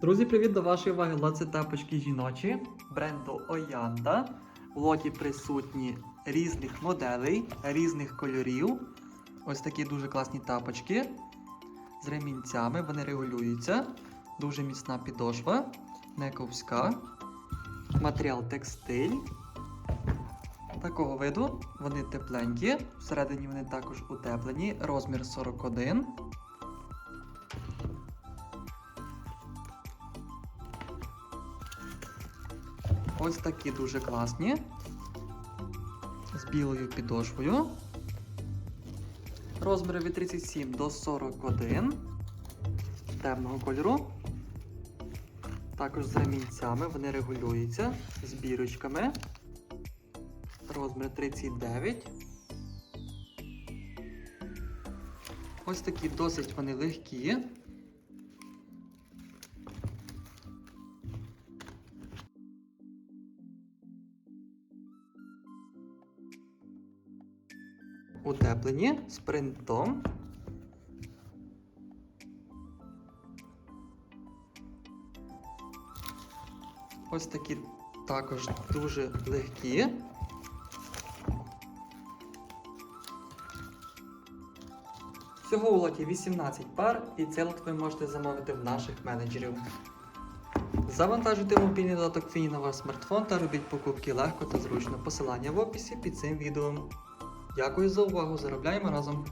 Друзі, привіт до вашої уваги лоці тапочки жіночі бренду Оянда. В лоті присутні різних моделей, різних кольорів. Ось такі дуже класні тапочки з ремінцями. Вони регулюються. Дуже міцна підошва, не ковська. Матеріал текстиль. Такого виду вони тепленькі. Всередині вони також утеплені. Розмір 41. Ось такі дуже класні. З білою підошвою. Розміри від 37 до 41 темного кольору. Також з ремінцями вони регулюються з бірочками. Розмір 39. Ось такі досить вони легкі. Утеплені з принтом. Ось такі також дуже легкі. Всього у лоті 18 пар, і цей лот ви можете замовити в наших менеджерів. Завантажуйте мобільний додаток Фіні на ваш смартфон та робіть покупки легко та зручно. Посилання в описі під цим відео. Дякую за увагу, заробляємо разом!